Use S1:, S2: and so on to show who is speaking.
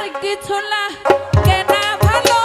S1: আর কিছু না। কেনা ভালো